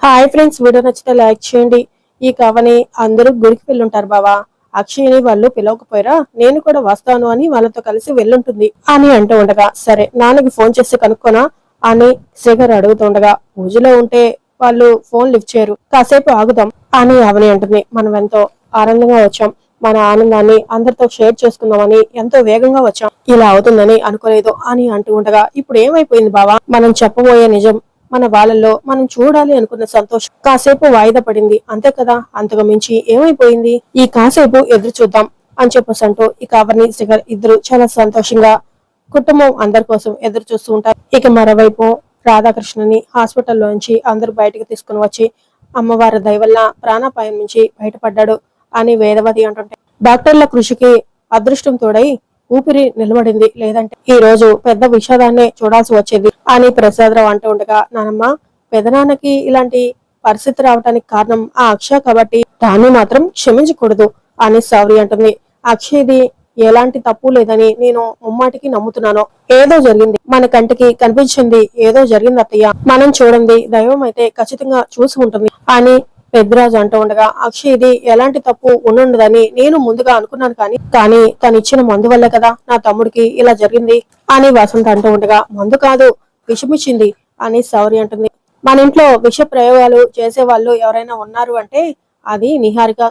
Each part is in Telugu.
హాయ్ ఫ్రెండ్స్ వీడియో నచ్చితే లైక్ చేయండి. ఈ కవని అందరూ గుడికి వెళ్ళుంటారు బావా. అక్షయ్ని వాళ్ళు పిలవకపోయారా నేను కూడా వస్తాను అని వాళ్ళతో కలిసి వెళ్ళుంటుంది అని అంటూ ఉండగా సరే నాన్నకి ఫోన్ చేసి కనుక్కోనా అని శేఖర్ అడుగుతుండగా పూజలో ఉంటే వాళ్ళు ఫోన్ లిఫ్ట్ చేయరు. కాసేపు ఆగుదాం అని అవని అంటుంది. మనం ఎంతో ఆనందంగా వచ్చాం. మన ఆనందాన్ని అందరితో షేర్ చేసుకుందామని ఎంతో వేగంగా వచ్చాం. ఇలా అవుతుందని అనుకోలేదు అని అంటూ ఉండగా ఇప్పుడు ఏమైపోయింది బావా? మనం చెప్పబోయే నిజం మన వాళ్ళల్లో మనం చూడాలి అనుకున్న సంతోషం కాసేపు వాయిదా పడింది. అంతే కదా? అంతకు మించి ఏమైపోయింది? ఈ కాసేపు ఎదురు చూద్దాం అని చెప్పేసి అంటూ ఇక అవని శిఖర్ ఇద్దరు చాలా సంతోషంగా కుటుంబం అందరి కోసం ఎదురు చూస్తూ ఉంటారు. ఇక మరోవైపు రాధాకృష్ణని హాస్పిటల్లోంచి అందరూ బయటకు తీసుకుని వచ్చి అమ్మవారి దయవల్ల ప్రాణాపాయం నుంచి బయటపడ్డాడు అని వేదవతి అంటుంటే డాక్టర్ల కృషికి అదృష్టం తోడై ఊపిరి నిలబడింది. లేదంటే ఈ రోజు పెద్ద విషాదాన్ని చూడాల్సి వచ్చేది. అని ప్రసాదరావు అంటూ ఉండగా నానమ్మ పెదనాన్నకి ఇలాంటి పరిస్థితి రావడానికి కారణం ఆ అక్షయ కాబట్టి దాన్ని మాత్రం క్షమించకూడదు అని సౌరి అంటుంది. అక్షయ్ది ఎలాంటి తప్పు లేదని నేను ముమ్మాటికి నమ్ముతున్నాను. ఏదో జరిగింది. మన కంటికి కనిపించింది ఏదో జరిగింది అత్తయ్య మనం చూడండి దైవం అయితే ఖచ్చితంగా చూసి ఉంటుంది అని పెద్దరాజు అంటూ ఉండగా అక్షయ్ ఇది ఎలాంటి తప్పు ఉండుండదని నేను ముందుగా అనుకున్నాను కానీ కానీ తను ఇచ్చిన మందు వల్లే కదా నా తమ్ముడికి ఇలా జరిగింది అని వసంత అంటూ ఉండగా మందు కాదు విషమిచ్చింది అని సౌరి అంటుంది. మన ఇంట్లో విష ప్రయోగాలు చేసే వాళ్ళు ఎవరైనా ఉన్నారు అంటే అది నిహారిక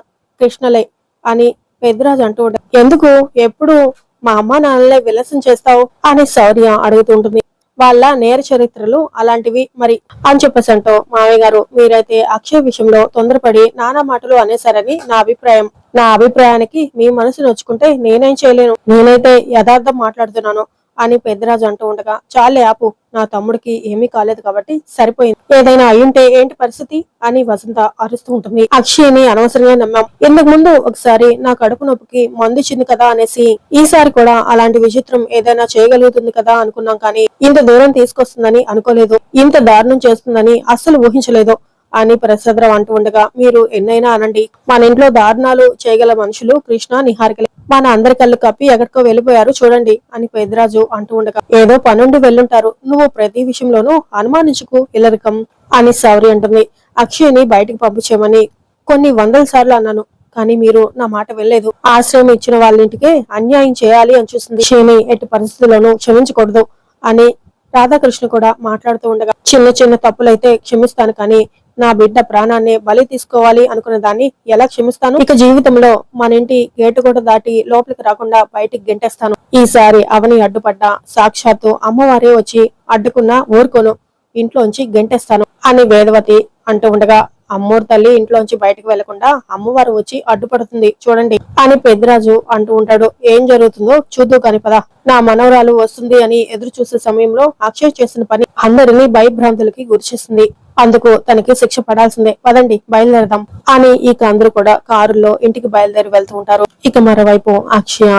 కృష్ణలే అని పెద్దరాజు అంటూ ఉంటాడు ఎందుకు? ఎప్పుడు మా అమ్మ నాన్నలే విలసం చేస్తావు? అని శౌర్య అడుగుతుంటుంది వాళ్ళ నేర చరిత్రలు అలాంటివి. మరి అని చెప్పేసి అంటూ మామయ్య గారు మీరైతే అక్షయ్ విషయంలో తొందరపడి నానా మాటలు అనేసారని నా అభిప్రాయం. నా అభిప్రాయానికి మీ మనసు నొచ్చుకుంటే నేనేం చేయలేను. నేనైతే యథార్థం మాట్లాడుతున్నాను. అని పెద్దరాజు అంటూ ఉండగా చాలే ఆపు నా తమ్ముడికి ఏమీ కాలేదు కాబట్టి సరిపోయింది. ఏదైనా అయ్యుంటే ఏంటి పరిస్థితి? అని వసంత అరుస్తూ ఉంటుంది. అక్షయ్ని అనవసరంగా నమ్మాం. ఇంతకు ముందు ఒకసారి నా కడుపు నొప్పికి మందు ఇచ్చింది కదా అనేసి ఈసారి కూడా అలాంటి విచిత్రం ఏదైనా చేయగలుగుతుంది కదా అనుకున్నాం కానీ ఇంత దూరం తీసుకొస్తుందని అనుకోలేదు. ఇంత దారుణం చేస్తుందని అస్సలు ఊహించలేదు. అని ప్రసాదరావు అంటూ ఉండగా మీరు ఎన్నైనా అనండి. మన ఇంట్లో దారుణాలు చేయగల మనుషులు కృష్ణ నిహారికలు మన అందరి కళ్ళు కప్పి ఎక్కడికో వెళ్ళిపోయారు చూడండి అని పేదరాజు అంటూ ఉండగా ఏదో పనుండి వెళ్ళుంటారు. నువ్వు ప్రతి విషయంలోనూ అనుమానించుకు ఇల్లరికం అని సౌరి అంటుంది. అక్షయ్ని బయటికి పంపించేమని కొన్ని వందల సార్లు అన్నాను కానీ మీరు నా మాట వెళ్ళలేదు ఆశ్రయం ఇచ్చిన వాళ్ళింటికే అన్యాయం చేయాలి అని చూస్తుంది అక్షయ్ని ఎట్టి పరిస్థితుల్లోనూ క్షమించకూడదు అని రాధాకృష్ణ కూడా మాట్లాడుతూ ఉండగా చిన్న చిన్న తప్పులైతే క్షమిస్తాను కానీ నా బిడ్డ ప్రాణాన్ని బలి తీసుకోవాలి అనుకున్న దాన్ని ఎలా క్షమిస్తాను? ఇక జీవితంలో మన ఇంటి గేటు కూడా దాటి లోపలికి రాకుండా బయటికి గెంటేస్తాను. ఈసారి అవని అడ్డుపడ్డ సాక్షాత్తు అమ్మవారే వచ్చి అడ్డుకున్నా ఊరుకోను ఇంట్లోంచి గెంటేస్తాను అని వేదవతి అంటూ ఉండగా అమ్మోరు తల్లి ఇంట్లోంచి బయటకు వెళ్ళకుండా అమ్మవారు వచ్చి అడ్డుపడుతుంది చూడండి అని పెద్దరాజు అంటూ ఉంటాడు. ఏం జరుగుతుందో చూద్దు కాని పద. నా మనవరాలు వస్తుంది అని ఎదురు చూసే సమయంలో అక్షయ్ చేసిన పని అందరినీ భయభ్రాంతులకి గురిచేస్తుంది. అందుకు తనకి శిక్ష పడాల్సిందే. పదండి బయలుదేరదాం. అని ఇక అందరూ కూడా కారులో ఇంటికి బయలుదేరి వెళ్తూ ఉంటారు. ఇక మరోవైపు అక్షయ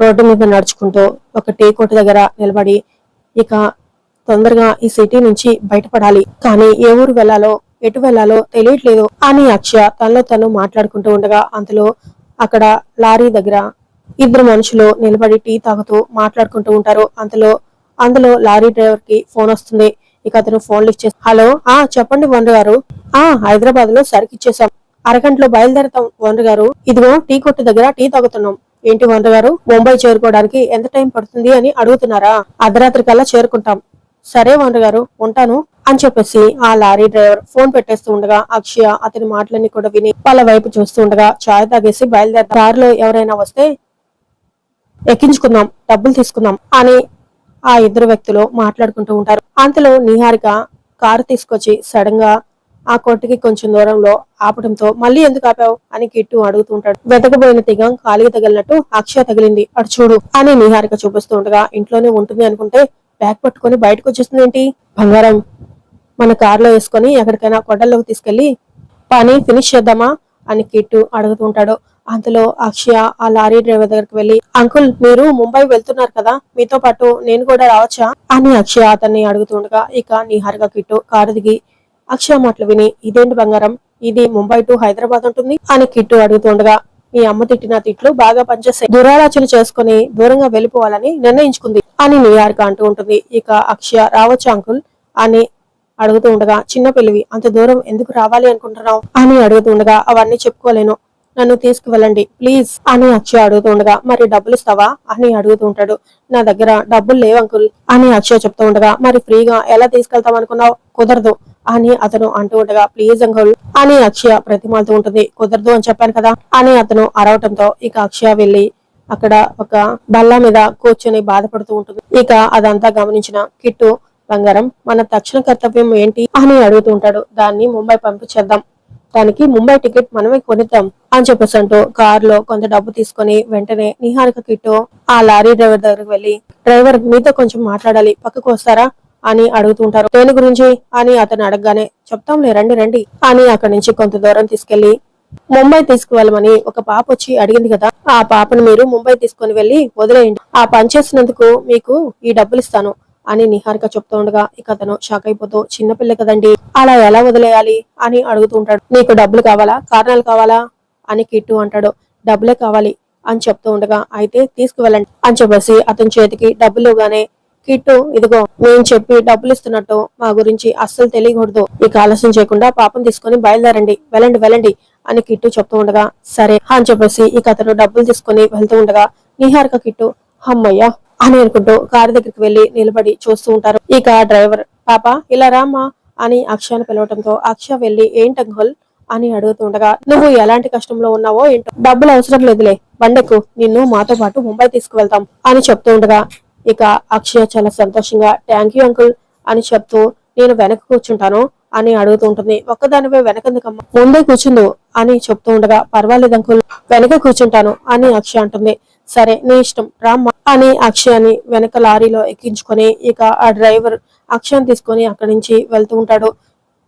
రోడ్డు మీద నడుచుకుంటూ ఒక టీ కొట్టు దగ్గర నిలబడి ఇక తొందరగా ఈ సిటీ నుంచి బయటపడాలి. కానీ ఏ ఊరు వెళ్ళాలో ఎటు వెళ్ళాలో తెలియట్లేదు అని అక్షయ తనలో తను మాట్లాడుకుంటూ ఉండగా అందులో అక్కడ లారీ దగ్గర ఇద్దరు మనుషులు నిలబడి టీ తాగుతూ మాట్లాడుకుంటూ ఉంటారు. అందులో అందులో లారీ డ్రైవర్కి ఫోన్ వస్తుంది. ఇక అతను ఫోన్ లిఫ్ట్ చేసి హలో? ఆ చెప్పండి వనరు గారు. ఆ హైదరాబాద్లో సరికిచ్చేసాం అరగంటలో బయలుదేరతాం వనరు గారు. ఇదిగో టీ కొట్టు దగ్గర టీ తాగుతున్నాం. ఏంటి వనరు గారు? ముంబై చేరుకోవడానికి ఎంత టైం పడుతుంది అని అడుగుతున్నారా? అర్ధరాత్రి కల్లా చేరుకుంటాం. సరే వనరు గారు ఉంటాను అని చెప్పేసి ఆ లారీ డ్రైవర్ ఫోన్ పెట్టేస్తూ ఉండగా అక్షయ అతని మాటలన్నీ కూడా విని వాళ్ళ వైపు చూస్తూ ఉండగా చాయ్ తాగేసి బయలుదేర దారిలో ఎవరైనా వస్తే ఎక్కించుకుందాం డబ్బులు తీసుకుందాం అని ఆ ఇద్దరు వ్యక్తులు మాట్లాడుకుంటూ ఉంటారు. అంతలో నిహారిక కారు తీసుకొచ్చి సడన్గా ఆ కొట్టుకి కొంచెం దూరంలో ఆపడంతో మళ్ళీ ఎందుకు ఆపావు? అని కిట్టు అడుగుతూ ఉంటాడు. వెతకబోయిన తిగం కాలికి తగిలినట్టు అక్షయ తగిలింది. అటు చూడు అని నిహారిక చూపిస్తూ ఉండగా ఇంట్లోనే ఉంటుంది అనుకుంటే బ్యాగ్ పట్టుకొని బయటకు వచ్చేస్తుంది ఏంటి? బంగారం మన కారులో వేసుకొని ఎక్కడికైనా కొండల్లోకి తీసుకెళ్ళి పని ఫినిష్ చేద్దామా? అని కిట్టు అడుగుతుంటాడు అంతలో అక్షయ ఆ లారీ డ్రైవర్ దగ్గరికి వెళ్ళి అంకుల్ మీరు ముంబై వెళ్తున్నారు కదా మీతో పాటు నేను కూడా రావచ్చా? అని అక్షయ అతన్ని అడుగుతుండగా ఇక నిహారిక కిట్టు కారు దిగి. అక్షయ మాటలు విని ఇదేంటి బంగారం? ఇది ముంబై టు హైదరాబాద్ ఉంటుంది? అని కిట్టు అడుగుతుండగా మీ అమ్మ తిట్టిన తిట్లు బాగా పనిచేసే దురాలోచన చేసుకుని దూరంగా వెళ్ళిపోవాలని నిర్ణయించుకుంది అని నిహారిక అంటూ ఉంటుంది. ఇక అక్షయ రావచ్చు అంకుల్? అని అడుగుతూ ఉండగా చిన్న పిల్లివి అంత దూరం ఎందుకు రావాలి అనుకుంటున్నావు? అని అడుగుతుండగా అవన్నీ చెప్పుకోలేను. నన్ను తీసుకువెళ్ళండి. ప్లీజ్ అని అక్షయ్ అడుగుతూ ఉండగా మరి డబ్బులు ఇస్తావా అని అడుగుతూ ఉంటాడు నా దగ్గర డబ్బులు లేవు అంకుల్ అని అక్షయ్ చెప్తూ ఉండగా మరి ఫ్రీగా ఎలా తీసుకెళ్తాం అనుకున్నావు? కుదరదు అని అతను అంటూ ఉండగా ప్లీజ్ అంకుల్ అని అక్షయ ప్రతిమాలతో ఉంటుంది. కుదరదు అని చెప్పాను కదా అని అతను అరవటంతో ఇక అక్షయ వెళ్ళి అక్కడ ఒక బల్ల మీద కూర్చొని బాధపడుతూ ఉంటుంది. ఇక అదంతా గమనించిన కిట్టు బంగారం మన తక్షణ కర్తవ్యం ఏంటి? అని అడుగుతూ ఉంటాడు. దాన్ని ముంబై పంపించేద్దాం. దానికి ముంబై టికెట్ మనమే కొనిద్దాం అని చెప్పేసి అంటూ కార్లో కొంత డబ్బు తీసుకొని వెంటనే నిహారిక కిట్టు ఆ లారీ డ్రైవర్ దగ్గరికి వెళ్ళి డ్రైవర్ మీతో కొంచెం మాట్లాడాలి పక్కకు వస్తారా? అని అడుగుతుంటారు. దేని గురించి? అని అతను అడగగానే చెప్తాంలే రండి రండి అని అక్కడి నుంచి కొంత దూరం తీసుకెళ్ళి ముంబై తీసుకువెళ్ళమని ఒక పాప వచ్చి అడిగింది కదా ఆ పాపను మీరు ముంబై తీసుకొని వెళ్ళి వదిలేయండి. ఆ పని చేసినందుకు మీకు ఈ డబ్బులు ఇస్తాను. అని నిహారిక చెప్తూ ఉండగా ఇక అతను షాక్ అయిపోతూ చిన్నపిల్ల కదండి అలా ఎలా వదిలేయాలి? అని అడుగుతూ ఉంటాడు. నీకు డబ్బులు కావాలా? కారణాలు కావాలా? అని కిట్టు అంటాడు. డబ్బులే కావాలి అని చెప్తూ ఉండగా అయితే తీసుకువెళ్ళండి అని చెప్పేసి అతని చేతికి డబ్బులు ఇవ్వగానే కిట్టు ఇదిగో నేను చెప్పి డబ్బులు ఇస్తున్నట్టు మా గురించి అస్సలు తెలియకూడదు. మీకు ఆలస్యం చేయకుండా పాపం తీసుకొని బయలుదేరండి. వెళ్ళండి వెళ్ళండి అని కిట్టు చెప్తూ ఉండగా సరే అని చెప్పేసి ఇక అతను డబ్బులు తీసుకొని వెళ్తూ ఉండగా నిహారిక కిట్టు అమ్మయ్యా అని అనుకుంటూ కారు దగ్గరికి వెళ్ళి నిలబడి చూస్తూ ఉంటారు. ఇక డ్రైవర్ పాప ఇలా రామ్మా అని అక్షయను పిలవటంతో అక్ష వెళ్ళి ఏంటి అంకుల్? అని అడుగుతుండగా నువ్వు ఎలాంటి కష్టంలో ఉన్నావో ఏంటో? డబ్బులు అవసరం లేదులే బండెక్కు నిన్ను మాతో పాటు ముంబై తీసుకువెళ్తాం అని చెప్తూ ఉండగా ఇక అక్షయ చాలా సంతోషంగా థ్యాంక్ యూ అంకుల్ అని చెప్తూ నేను వెనక కూర్చుంటాను అని అడుగుతూ ఉంటుంది. ఒక్కదానిపై వెనకందుకమ్మ? ముందే కూర్చుందు అని చెప్తూ ఉండగా పర్వాలేదు అంకుల్ వెనక కూర్చుంటాను అని అక్షయ అంటుంది. సరే నీ ఇష్టం. రామ్మా అని అక్షయాన్ని వెనక లారీలో ఎక్కించుకొని ఇక ఆ డ్రైవర్ అక్షయాన్ని తీసుకొని అక్కడి నుంచి వెళ్తూ ఉంటాడు.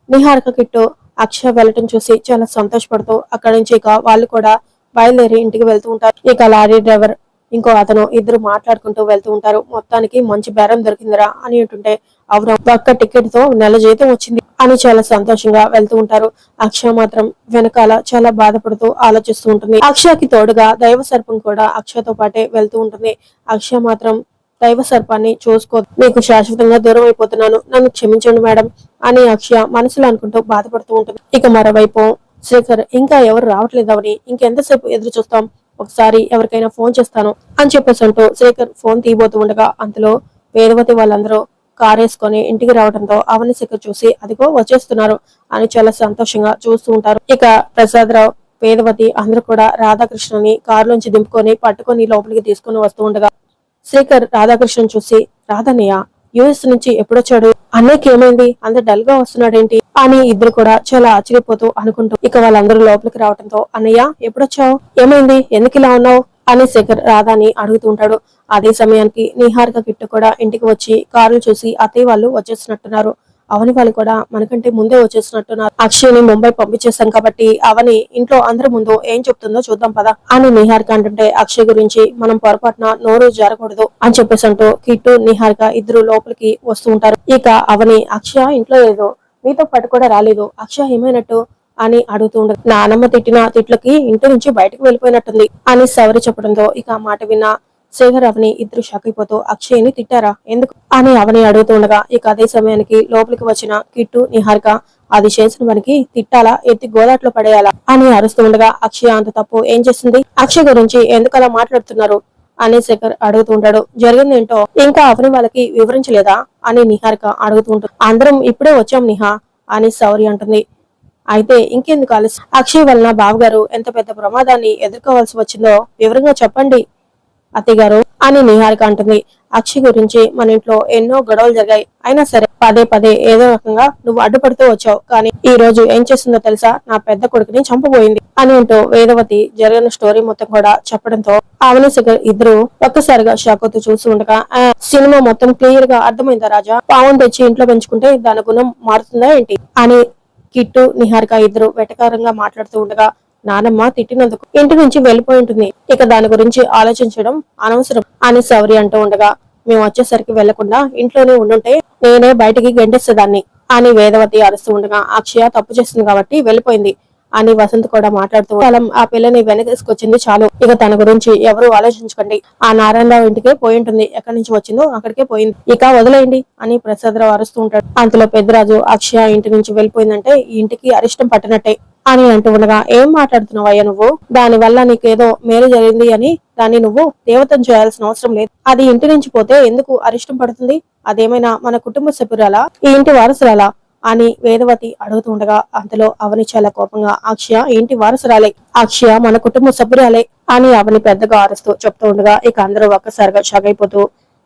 నిహారిక కిట్టు అక్షయ వెళ్ళటం చూసి చాలా సంతోషపడుతూ అక్కడి నుంచి ఇక వాళ్ళు కూడా బయలుదేరి ఇంటికి వెళ్తూ ఉంటారు. ఇక లారీ డ్రైవర్ ఇంకో అతను ఇద్దరు మాట్లాడుకుంటూ వెళ్తూ ఉంటారు. మొత్తానికి మంచి బేరం దొరికిందిరా అని అంటుంటే అవును. ఒక్క టికెట్తో నెల జీతం వచ్చింది అని చాలా సంతోషంగా వెళ్తూ ఉంటారు. అక్షయ మాత్రం వెనకాల చాలా బాధపడుతూ ఆలోచిస్తూ ఉంటుంది. అక్షయకి తోడుగా దైవ సర్పం కూడా అక్షయతో పాటే వెళ్తూ ఉంటుంది. అక్షయ మాత్రం దైవ సర్పాన్ని చూసుకో మీకు శాశ్వతంగా దూరం అయిపోతున్నాను నన్ను క్షమించండి మేడం అని అక్షయ మనసులో అనుకుంటూ బాధపడుతూ ఉంటుంది. ఇక మరోవైపు శేఖర్ ఇంకా ఎవరు రావట్లేదవని ఇంకెంతసేపు ఎదురు చూస్తాం? ఒకసారి ఎవరికైనా ఫోన్ చేస్తాను అని చెప్పేసి అంటూ శేఖర్ ఫోన్ తీయబోతూ ఉండగా అంతలో వేదవతి వాళ్ళందరూ కారేసుకొని ఇంటికి రావడంతో అవని శిఖర్ చూసి అదిగో వచ్చేస్తున్నారు అని చాలా సంతోషంగా చూస్తూ ఉంటారు. ఇక ప్రసాదరావు వేదవతి అందరూ కూడా రాధాకృష్ణని కారులోంచి దింపుకొని పట్టుకొని లోపలికి తీసుకుని వస్తూ ఉండగా శ్రీకర్ రాధాకృష్ణ చూసి రాధన్నయ్య యుఎస్ నుంచి ఎప్పుడొచ్చాడు? అన్నయ్యకి ఏమైంది? అంత డల్గా వస్తున్నాడేంటి? అని ఇద్దరు కూడా చాలా ఆశ్చర్యపోతూ అనుకుంటూ ఇక వాళ్ళందరూ లోపలికి రావడంతో అన్నయ్య ఎప్పుడొచ్చావు? ఏమైంది? ఎందుకు ఇలా ఉన్నావు? అని శేఖర్ రాధాని అడుగుతూ ఉంటాడు. అదే సమయానికి నిహారిక కిట్టు కూడా ఇంటికి వచ్చి కారులు చూసి అత్తయ్య వాళ్ళు వచ్చేసినట్టున్నారు అవని వాళ్ళు కూడా మనకంటే ముందే వచ్చేసినట్టున్నారు అక్షయ్ని ముంబై పంపించేస్తాం కాబట్టి అవని ఇంట్లో అందరి ముందు ఏం చెప్తుందో చూద్దాం పదా అని నిహారిక అంటుంటే అక్షయ్ గురించి మనం పొరపాటున నోరు జరగకూడదు అని చెప్పేసి అంటూ కిట్టు నిహారిక ఇద్దరు లోపలికి వస్తూ ఉంటారు. ఇక అవని అక్షయ ఇంట్లో లేదు. మీతో పాటు కూడా రాలేదు. అక్షయ ఏమైనట్టు? అని అడుగుతూ ఉండదు నానమ్మ తిట్టిన తిట్లకి ఇంటి నుంచి బయటకు వెళ్ళిపోయినట్టుంది అని సవరి చెప్పడంతో ఇక ఆ మాట విన్న శేఖర్ అవని ఇద్దరు షాక్ అయిపోతూ అక్షయ్ని తిట్టారా? ఎందుకు? అని అవని అడుగుతుండగా ఇక అదే సమయానికి లోపలికి వచ్చిన కిట్టు నిహారిక అది చేసిన మనకి తిట్టాలా? ఎత్తి గోదాట్లో పడేయాలా? అని అరుస్తూ ఉండగా అక్షయ అంత తప్పు ఏం చేసింది అక్షయ్ గురించి ఎందుకు అలా మాట్లాడుతున్నారు? అని శేఖర్ అడుగుతూ ఉంటాడు జరిగింది ఏంటో? ఇంకా అవని వాళ్ళకి వివరించలేదా? అని నిహారిక అడుగుతూ అందరం ఇప్పుడే వచ్చాం నిహా అని సౌరి అంటుంది. అయితే ఇంకెందుకు ఆలస్యం? అక్షయ్ వలన బావగారు ఎంత పెద్ద ప్రమాదాన్ని ఎదుర్కోవాల్సి వచ్చిందో వివరంగా చెప్పండి. అత్తయ్య గారు అని నిహారిక అంటుంది. అక్షయ్ గురించి మన ఇంట్లో ఎన్నో గొడవలు జరిగాయి. అయినా సరే పదే పదే ఏదో రకంగా నువ్వు అడ్డుపడుతూ వచ్చావు. కానీ ఈ రోజు ఏం చేస్తుందో తెలుసా? నా పెద్ద కొడుకుని చంపబోయింది అని అంటూ వేదవతి జరిగిన స్టోరీ మొత్తం కూడా చెప్పడంతో అవని శిఖర్ ఇద్దరు ఒక్కసారిగా షాక్ అవుతూ చూస్తూ ఉండగా "ఆ, సినిమా మొత్తం క్లియర్గా అర్థమైందా రాజా? పావం తెచ్చి ఇంట్లో పెంచుకుంటే దాని గుణం మారుతుందా ఏంటి? అని కిట్టు నిహారిక ఇద్దరు వెటకారంగా మాట్లాడుతూ ఉండగా నానమ్మ తిట్టినందుకు ఇంటి నుంచి వెళ్ళిపోయి ఉంటుంది. ఇక దాని గురించి ఆలోచించడం అనవసరం అని సౌరి అంటూ ఉండగా మేము వచ్చేసరికి వెళ్ళకుండా ఇంట్లోనే ఉండుంటే నేనే బయటికి గెంటేసేదాన్ని అని వేదవతి అరుస్తూ ఉండగా అక్షయ తప్పు చేస్తుంది కాబట్టి వెళ్ళిపోయింది. అని వసంత్ కూడా మాట్లాడుతూ కాలం ఆ పిల్లని వెనకేసుకొచ్చింది చాలు. ఇక తన గురించి ఎవరు ఆలోచించకండి. ఆ నారాయణరావు ఇంటికే పోయి ఉంటుంది. ఎక్కడి నుంచి వచ్చిందో అక్కడికే పోయింది. ఇక వదిలేయండి అని ప్రసాదరావు అరుస్తూ ఉంటాడు. అంతలో పెద్దరాజు అక్షయ ఇంటి నుంచి వెళ్ళిపోయిందంటే ఈ ఇంటికి అరిష్టం పట్టినట్టే అని అంటూ ఉండగా ఏం మాట్లాడుతున్నావయ్యా నువ్వు? దాని వల్ల నీకేదో మేలు జరిగింది అని దాన్ని నువ్వు దేవతం చేయాల్సిన అవసరం లేదు. అది ఇంటి నుంచి పోతే ఎందుకు అరిష్టం పడుతుంది? అదేమైనా మన కుటుంబ సభ్యురాలా? ఈ ఇంటి వారసురాలా? అని వేదవతి అడుగుతుండగా అంతలో అవని చాలా కోపంగా అక్షయ ఏంటి వారసురాలే? అక్షయ మన కుటుంబ సభ్యురాలే? అని అవని పెద్దగా ఆరుస్తూ చెప్తూ ఉండగా ఇక అందరూ ఒక్కసారిగా షాక్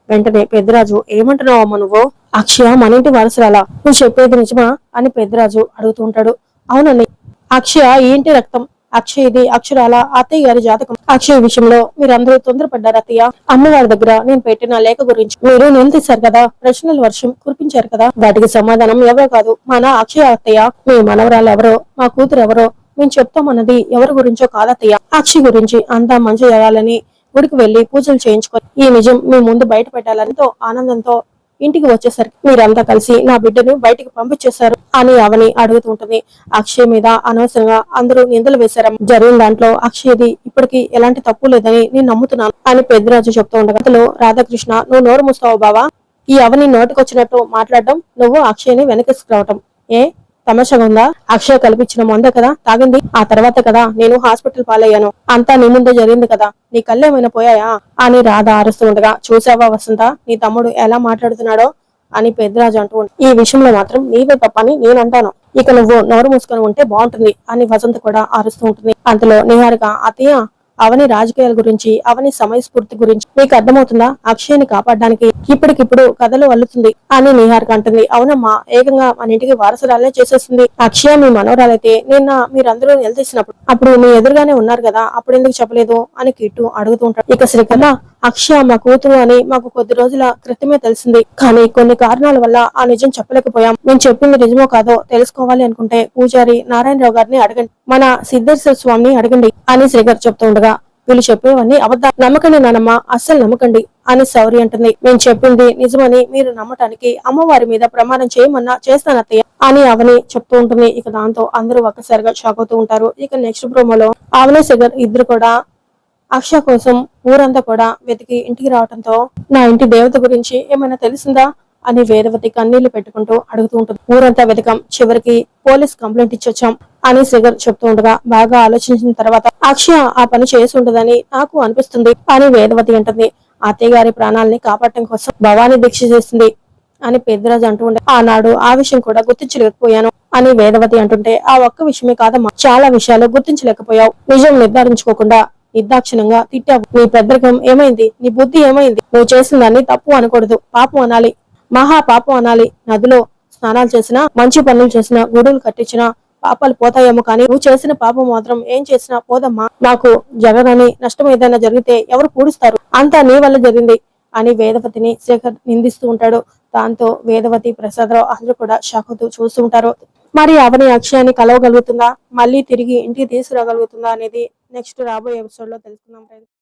వెంటనే పెద్దరాజు ఏమంటున్నావు అమ్మ నువ్వు? అక్షయ మన ఇంటి వారసురాలా? నువ్వు చెప్పేది నిజమా? అని పెద్దరాజు అడుగుతూ ఉంటాడు అవునండి అక్షయ ఏంటి రక్తం? అక్షయ్ది అక్షరాల అత్తయ్య గారి జాతకం. అక్షయ్ విషయంలో మీరందరూ తొందరపడ్డారు అత్తయ్య? అమ్మవారి దగ్గర నేను పెట్టిన లేఖ గురించి. మీరు నిలదీశారు కదా? ప్రశ్నల వర్షం కురిపించారు కదా? వాటికి సమాధానం ఎవరో కాదు. మన అక్షయ అత్తయ్య మీ మనవరాలు ఎవరో మా కూతురు ఎవరో మేము చెప్తామన్నది ఎవరి గురించో కాదత్తయ్య అక్షయ్ గురించి అంతా మంచి జరగాలని గుడికి వెళ్ళి పూజలు చేయించుకొని ఈ నిజం మీ ముందు బయట పెట్టాలనితో ఆనందంతో ఇంటికి వచ్చేసరికి మీరంతా కలిసి నా బిడ్డను బయటికి పంపించేశారు అని అవని అడుగుతుంటుంది అక్షయ్ మీద అనవసరంగా అందరూ నిందలు వేశారు జరిగిన దాంట్లో అక్షయ్ది ఇప్పటికి ఎలాంటి తప్పు లేదని నేను నమ్ముతున్నాను అని పెద్దరాజు చెప్తూ ఉండగా అందులో రాధాకృష్ణ నువ్వు నోరు మూస్తావు బావా? ఈ అవని నోటికొచ్చినట్టు మాట్లాడడం నువ్వు అక్షయ్ని వెనకేసుకురావటం. ఏ? తమాషగా ఉందా అక్షయ్ కల్పించిన మందే కదా? తాగింది. ఆ తర్వాత కదా నేను హాస్పిటల్ పాలయ్యాను. అంతా నీ ముందే జరిగింది కదా? నీ కళ్ళేమైనా పోయాయా? అని రాధ అరుస్తూ ఉండగా చూసావా వసంత? నీ తమ్ముడు ఎలా మాట్లాడుతున్నాడో? అని పెద్దరాజు అంటూ ఈ విషయంలో మాత్రం నీవే తప్పని నేను అంటాను ఇక నువ్వు నోరు మూసుకొని ఉంటే బాగుంటుంది అని వసంత కూడా ఆరుస్తూ ఉంటుంది. అంతలో నిహారిక అతయ్య అవని రాజకీయాల గురించి అవని సమయస్ఫూర్తి గురించి మీకు అర్థమవుతుందా? అక్షయ్ని కాపాడడానికి ఇప్పటికిప్పుడు కథలు అల్లుతుంది అని నిహారిక అంటుంది. అవునమ్మా ఏకంగా మన ఇంటికి వారసురాలే చేసేస్తుంది. అక్షయ మీ మనవరాలైతే నిన్న మీరందరూ నిలదీసినప్పుడు అప్పుడు మీ ఎదురుగానే ఉన్నారు కదా అప్పుడు ఎందుకు చెప్పలేదు అని కిట్టు అడుగుతూ ఉంటాడు. ఇక శ్రీకన్న అక్షయ మా కూతురు అని మాకు కొద్ది రోజుల క్రితమే తెలిసింది. కానీ కొన్ని కారణాల వల్ల ఆ నిజం చెప్పలేకపోయాం. మేము చెప్పింది నిజమో కాదో తెలుసుకోవాలి అనుకుంటే పూజారి నారాయణరావు గారిని అడగండి. మన సిద్ధేశ్వర స్వామిని అడగండి అని శ్రీకర్ చెప్తూ ఉండగా వీళ్ళు చెప్పేవన్నీ అబద్ధ నమ్మకండి నానమ్మ అస్సలు నమ్మకండి అని సౌరి అంటుంది. మేము చెప్పింది నిజమని మీరు నమ్మటానికి అమ్మవారి మీద ప్రమాణం చేయమన్నా చేస్తానత్తయ్య అని అవని చెప్తూ ఉంటుంది. ఇక దాంతో అందరూ ఒక్కసారిగా షాక్ అవుతూ ఉంటారు. ఇక నెక్స్ట్ ప్రోమోలో అవని శగర్ ఇద్దరు కూడా అక్ష కోసం ఊరంతా కూడా వెతికి ఇంటికి రావడంతో నా ఇంటి దేవత గురించి ఏమైనా తెలిసిందా? అని వేదవతి కన్నీళ్ళు పెట్టుకుంటూ అడుగుతూ ఉంటుంది. ఊరంతా వెతకం. చివరికి పోలీస్ కంప్లైంట్ ఇచ్చొచ్చాం అని శ్రీగర్ చెప్తూ ఉండగా బాగా ఆలోచించిన తర్వాత అక్షయ ఆ పని చేసి ఉండదని నాకు అనిపిస్తుంది అని వేదవతి అంటుంది. అత్తయ్య గారి ప్రాణాలని కాపాడటం కోసం భవాని దీక్ష చేసింది అని పెద్దరాజు అంటూ ఉండే ఆనాడు ఆ విషయం కూడా గుర్తించలేకపోయాను అని వేదవతి అంటుంటే ఆ ఒక్క విషయమే కాదమ్మా. చాలా విషయాలు గుర్తించలేకపోయావు. నిజం నిర్ధారించుకోకుండా నిర్దాక్షిణంగా తిట్టావు. నీ పెద్దరికం ఏమైంది? నీ బుద్ధి ఏమైంది? నువ్వు చేసిన దాన్ని తప్పు అనకూడదు. పాపం అనాలి. మహా పాపం అనాలి. నదిలో స్నానాలు చేసినా మంచి పనులు చేసినా గుడులు కట్టించినా పాపాలు పోతాయేమో కానీ నువ్వు చేసిన పాపం మాత్రం ఏం చేసినా పోదమ్మా. నాకు జగనని నష్టం ఏదైనా జరిగితే ఎవరు పూడుస్తారు? అంతా నీ వల్ల జరిగింది అని వేదవతిని శేఖర్ నిందిస్తూ ఉంటాడు. దాంతో వేదవతి ప్రసాదరావు అందరూ కూడా షాక్ అవుతూ చూస్తూ ఉంటారు. మరి అవని అక్షయాన్ని కలవగలుగుతుందా? మళ్ళీ తిరిగి ఇంటికి తీసుకురాగలుగుతుందా అనేది నెక్స్ట్ రాబోయే ఎపిసోడ్లో తెలుసుకుందాం.